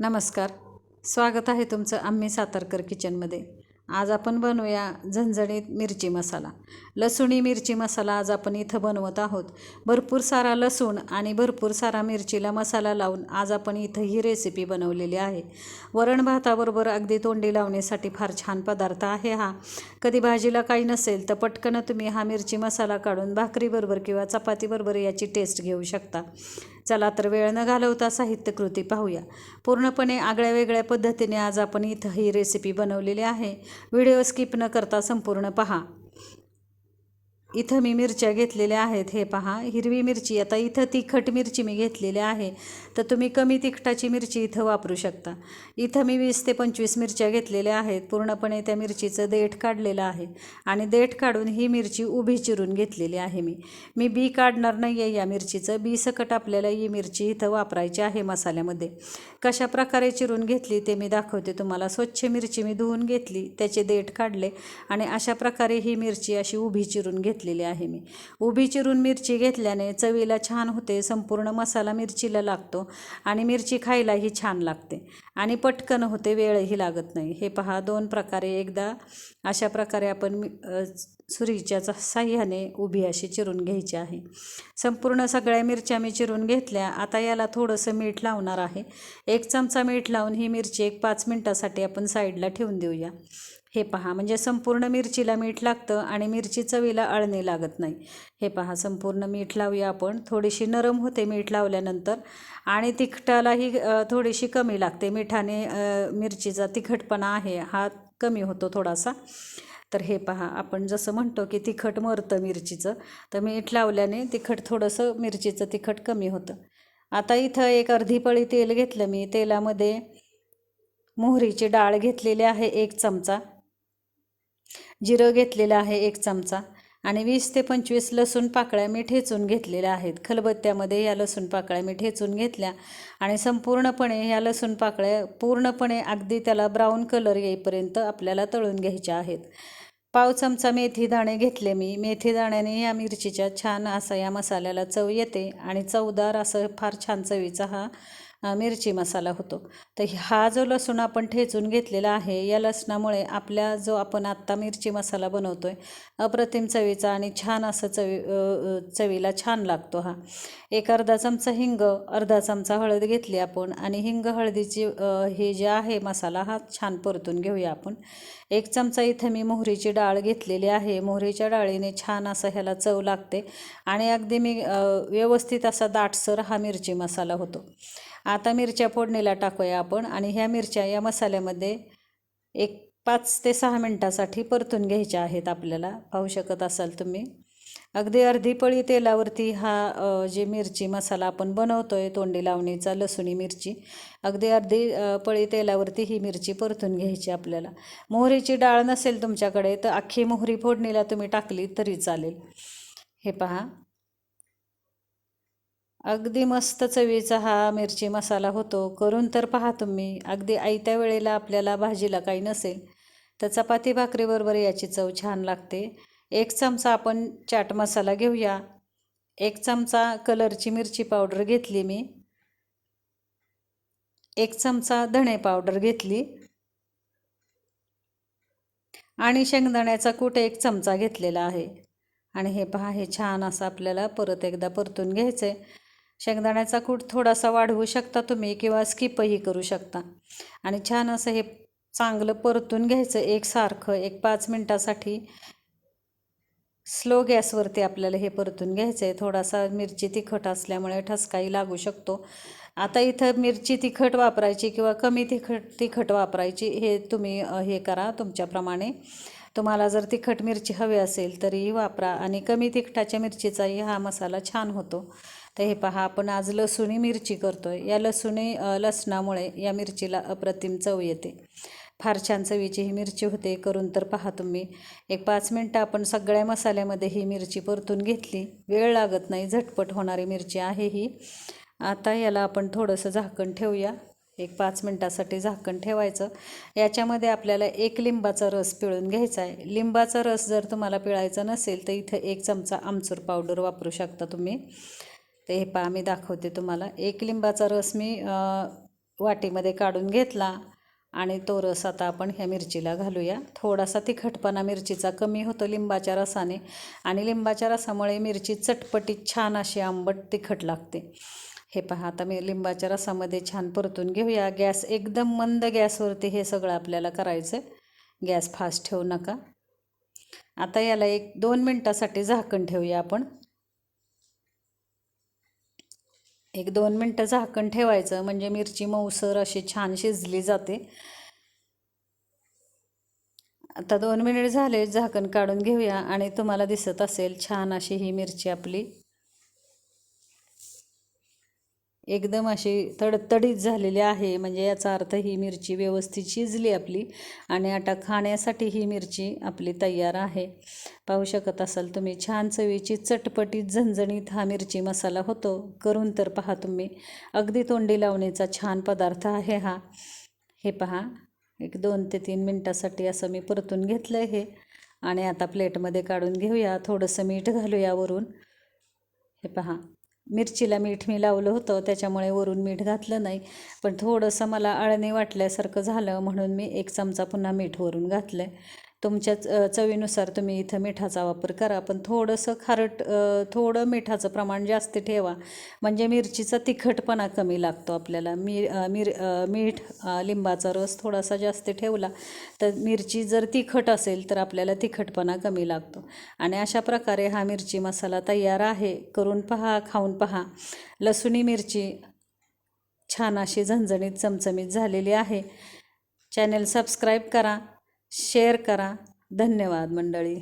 नमस्कार. स्वागत आहे तुमचं आम्ही सातारकर किचनमध्ये. आज आपण बनवूया झणझणीत मिरची मसाला. लसूणी मिरची मसाला आज आपण इथं बनवत आहोत. भरपूर सारा लसूण आणि भरपूर सारा मिरचीला मसाला लावून आज आपण इथं ही रेसिपी बनवलेली आहे. वरण भाताबरोबर अगदी तोंडी लावण्यासाठी फार छान पदार्थ आहे हा. कधी भाजीला काही नसेल तर पटकन तुम्ही हा मिरची मसाला काढून भाकरीबरोबर किंवा चपातीबरोबर याची टेस्ट घेऊ शकता. चला तर वेळ न घालवता साहित्यकृती पाहूया. पूर्णपणे आगळ्या वेगळ्या पद्धतीने आज आपण इथं ही रेसिपी बनवलेली आहे. व्हिडिओ स्किप न करता संपूर्ण पहा. इथं मी मिरच्या घेतलेल्या आहेत हे पहा. हिरवी मिरची आता इथं तिखट मिरची मी घेतलेली आहे. तर तुम्ही कमी तिखटाची मिरची इथं वापरू शकता. इथं मी वीस ते पंचवीस मिरच्या घेतलेल्या आहेत. पूर्णपणे त्या मिरचीचं देठ काढलेलं आहे. आणि देठ काढून ही मिरची उभी चिरून घेतलेली आहे मी. मी बी काढणार नाही आहे या मिरचीचं. बी सकट आपल्याला ही मिरची इथं वापरायची आहे मसाल्यामध्ये. कशा प्रकारे चिरून घेतली ते मी दाखवते तुम्हाला. स्वच्छ मिरची मी धुवून घेतली त्याचे देठ काढले आणि अशा प्रकारे ही मिरची अशी उभी चिरून घेतली. घेतलेली आहे मी. उभी चिरून मिरची घेतल्याने चवीला छान होते संपूर्ण मसाला मिरचीला लागतो आणि मिरची खायलाही छान लागते. आणि पटकन होते वेळही लागत नाही. हे पहा दोन प्रकारे एकदा अशा प्रकारे आपण मी सुरीच्या साह्याने उभी अशी चिरून घ्यायची आहे. संपूर्ण सगळ्या मिरच्या मी चिरून घेतल्या. आता याला थोडंसं मीठ लावणार आहे. एक चमचा मीठ लावून ही मिरची एक पाच मिनटासाठी आपण साईडला ठेवून देऊया. हे पहा म्हणजे संपूर्ण मिरचीला मीठ लागतं आणि मिरची चवीला अळणे लागत नाही. हे पहा संपूर्ण मीठ लावूया आपण. थोडीशी नरम होते मीठ लावल्यानंतर आणि तिखटालाही थोडीशी कमी लागते. मीठ मिठाने मिरचीचा तिखटपणा आहे हा कमी होतो थोडासा. तर हे पहा आपण जसं म्हणतो की तिखट मरतं मिरचीचं तर मीठ लावल्याने तिखट थोडंसं मिरचीचं तिखट कमी होतं. आता इथं एक अर्धी पळी तेल घेतलं मी तेलामध्ये मोहरीची डाळ घेतलेली आहे एक चमचा. जिरं घेतलेलं आहे एक चमचा. आणि वीस ते पंचवीस लसूण पाकळ्या मी ठेचून घेतलेल्या आहेत. खलबत्त्यामध्ये या लसूण पाकळ्या मी ठेचून घेतल्या आणि संपूर्णपणे ह्या लसूण पाकळ्या पूर्णपणे अगदी त्याला ब्राऊन कलर येईपर्यंत आपल्याला तळून घ्यायच्या आहेत. पाव चमचा मेथी दाणे घेतले मी. मेथी दाण्याने या मिरचीच्या छान असा या मसाल्याला चव येते आणि चवदार असं फार छान चवीचा हा मिरची मसाला होतो. तर हा जो लसूण आपण ठेचून घेतलेला आहे या लसणामुळे आपल्या जो आपण आत्ता मिरची मसाला बनवतो आहे अप्रतिम चवीचा आणि छान असं चवी चवीला छान लागतो हा. एक अर्धा चमचा हिंग अर्धा चमचा हळद घेतली आपण आणि हिंग हळदीची हे जे आहे मसाला हा छान परतून घेऊया आपण. एक चमचा इथं मी मोहरीची डाळ घेतलेली आहे. मोहरीच्या डाळीने छान असं ह्याला चव लागते आणि अगदी मी व्यवस्थित असा दाटसर हा मिरची मसाला होतो. आता मिरच्या फोडणीला टाकूया आपण आणि ह्या मिरच्या या मसाल्यामध्ये एक पाच ते सहा मिनटासाठी परतून घ्यायच्या आहेत आपल्याला. पाहू शकत असाल तुम्ही. अगदी अर्धी पळी तेलावरती हा जे मिरची मसाला आपण बनवतो आहे तोंडी लावणीचा लसुणी मिरची अगदी अर्धी पळी तेलावरती ही मिरची परतून घ्यायची आपल्याला. मोहरीची डाळ नसेल तुमच्याकडे तर अख्खी मोहरी फोडणीला तुम्ही टाकली तरी चालेल. हे पहा. अगदी मस्त चवीचा हा मिरची मसाला होतो. करून तर पहा तुम्ही. अगदी आयत्या वेळेला आपल्याला भाजीला काही नसेल तर चपाती भाकरीबरोबर याची चव छान लागते. एक चमचा आपण चाट मसाला घेऊया. एक चमचा कलरची मिरची पावडर घेतली मी. एक चमचा धणे पावडर घेतली. आणि शेंगदाण्याचा कूट एक चमचा घेतलेला आहे. आणि हे पहा हे छान असं आपल्याला परत एकदा परतून घ्यायचं आहे शेंगदाण्याचा कूट थोडासा वाढवू शकता तुम्ही किंवा स्किपही करू शकता. आणि छान असं हे चांगलं परतून घ्यायचं एकसारखं एक पाच मिनटासाठी. स्लो गॅसवरती आपल्याला हे परतून घ्यायचं आहे थोडासा मिरची तिखट असल्यामुळे ठसकाही लागू शकतो. आता इथं मिरची तिखट वापरायची किंवा कमी तिखट तिखट वापरायची हे तुम्ही हे करा तुमच्याप्रमाणे. तुम्हाला जर तिखट मिरची हवी असेल तरीही वापरा आणि कमी तिखटाच्या मिरचीचाही हा मसाला छान होतो. तर हे पहा आपण आज लसूणी मिरची करतो आहे या लसूणी लसणामुळे या मिरचीला अप्रतिम चव येते. फार छान चवीची ही मिरची होते. करून तर पहा तुम्ही. एक पाच मिनटं आपण सगळ्या मसाल्यामध्ये ही मिरची परतून घेतली. वेळ लागत नाही झटपट होणारी मिरची आहे ही. आता याला आपण थोडंसं झाकण ठेवूया. एक पाच मिनटासाठी झाकण ठेवायचं. याच्यामध्ये आपल्याला एक लिंबाचा रस पिळून घ्यायचा आहे. लिंबाचा रस जर तुम्हाला पिळायचा नसेल तर इथं एक चमचा आमचूर पावडर वापरू शकता तुम्ही. ते हे पहा मी दाखवते तुम्हाला. एक लिंबाचा रस मी वाटीमध्ये काढून घेतला आणि तो रस आता आपण ह्या मिरचीला घालूया. थोडासा तिखटपणा मिरचीचा कमी होतो लिंबाच्या रसाने आणि लिंबाच्या रसामुळे मिरची चटपटीत छान अशी आंबट तिखट लागते. हे पहा आता मी लिंबाच्या रसामध्ये छान परतून घेऊया. गॅस एकदम मंद गॅसवरती हे सगळं आपल्याला करायचं आहे गॅस फास्ट ठेवू नका. आता याला एक दोन मिनटासाठी झाकण ठेवूया आपण. एक दोन मिनटं झाकण ठेवायचं म्हणजे मिरची मऊसर अशी छान शिजली जाते. आता दोन मिनिट झाले झाकण काढून घेऊया आणि तुम्हाला दिसत असेल छान अशी ही मिरची आपली. एकदम अशी तडतडीत झालेली आहे. म्हणजे याचा अर्थ ही मिरची व्यवस्थित शिजली आपली आणि आता खाण्यासाठी ही मिरची आपली तयार आहे. पाहू शकत असाल तुम्ही छान चवीची चटपटीत झणझणीत हा मिरची मसाला होतो. करून तर पहा तुम्ही. अगदी तोंडी लावणीचा छान पदार्थ आहे हा. हे पहा एक दोन ते तीन मिनटासाठी असं मी परतून घेतलं हे. आणि आता प्लेटमध्ये काढून घेऊया. थोडंसं मीठ घालूया वरून. हे पहा. मिरचीला मीठ मी लावलं होतं त्याच्यामुळे वरून मीठ घातलं नाही. पण थोडंसं मला आळणी वाटल्यासारखं झालं म्हणून मी एक चमचा पुन्हा मीठ वरून घातलं आहे तुमच्या चवीनुसार तुम्ही इथं मिठाचा वापर करा पण थोडंसं खारट थोडं मिठाचं प्रमाण जास्त ठेवा. म्हणजे मिरचीचा तिखटपणा कमी लागतो आपल्याला. मी मिर मीठ लिंबाचा रस थोडासा जास्त ठेवला तर मिरची जर तिखट असेल तर आपल्याला तिखटपणा कमी लागतो. आणि अशा प्रकारे हा मिरची मसाला तयार आहे. करून पहा खाऊन पहा. लसुणी मिरची छान अशी झणझणीत चमचमीत झालेली आहे. चॅनल सबस्क्राईब करा. शेअर करा. धन्यवाद मंडळी.